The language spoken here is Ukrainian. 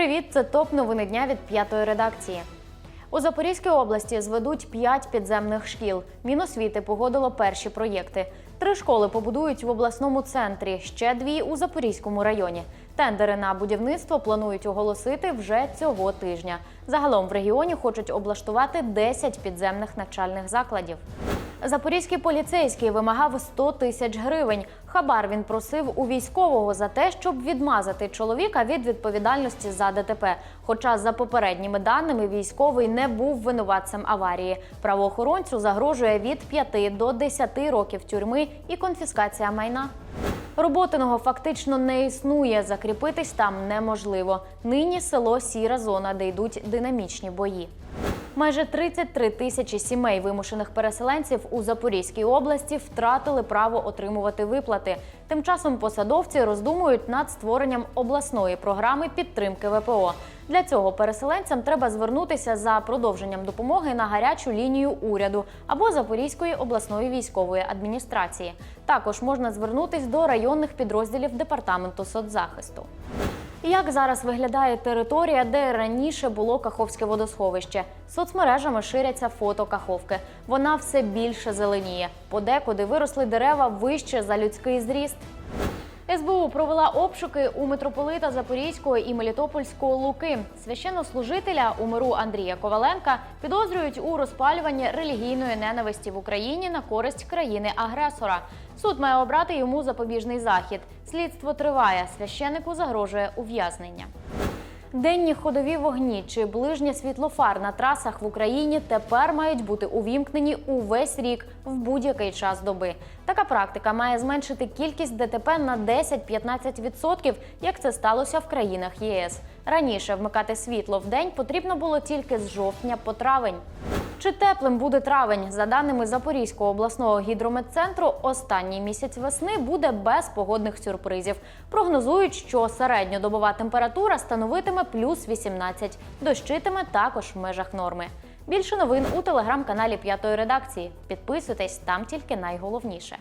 Привіт, це топ новини дня від п'ятої редакції. У Запорізькій області зведуть п'ять підземних шкіл. Міносвіти погодило перші проєкти. Три школи побудують в обласному центрі, ще дві у Запорізькому районі. Тендери на будівництво планують оголосити вже цього тижня. Загалом в регіоні хочуть облаштувати 10 підземних навчальних закладів. Запорізький поліцейський вимагав 100 тисяч гривень. Хабар він просив у військового за те, щоб відмазати чоловіка від відповідальності за ДТП. Хоча, за попередніми даними, військовий не був винуватцем аварії. Правоохоронцю загрожує від 5 до 10 років тюрми і конфіскація майна. Роботиного фактично не існує. Закріпитись там неможливо. Нині село сіра зона, де йдуть динамічні бої. Майже 33 тисячі сімей вимушених переселенців у Запорізькій області втратили право отримувати виплати. Тим часом посадовці роздумують над створенням обласної програми підтримки ВПО. Для цього переселенцям треба звернутися за продовженням допомоги на гарячу лінію уряду або Запорізької обласної військової адміністрації. Також можна звернутись до районних підрозділів департаменту соцзахисту. Як зараз виглядає територія, де раніше було Каховське водосховище? Соцмережами ширяться фото Каховки. Вона все більше зеленіє. Подекуди виросли дерева вище за людський зріст. СБУ провела обшуки у митрополита Запорізького і Мелітопольського Луки. Священнослужителя у миру Андрія Коваленка підозрюють у розпалюванні релігійної ненависті в Україні на користь країни-агресора. Суд має обрати йому запобіжний захід. Слідство триває. Священику загрожує ув'язнення. Денні ходові вогні чи ближнє світлофар на трасах в Україні тепер мають бути увімкнені увесь рік в будь-який час доби. Така практика має зменшити кількість ДТП на 10-15%, як це сталося в країнах ЄС. Раніше вмикати світло в день потрібно було тільки з жовтня по травень. Чи теплим буде травень? За даними Запорізького обласного гідрометцентру, останній місяць весни буде без погодних сюрпризів. Прогнозують, що середньодобова температура становитиме плюс 18, дощитиме також в межах норми. Більше новин у телеграм-каналі П'ятої редакції. Підписуйтесь там тільки найголовніше.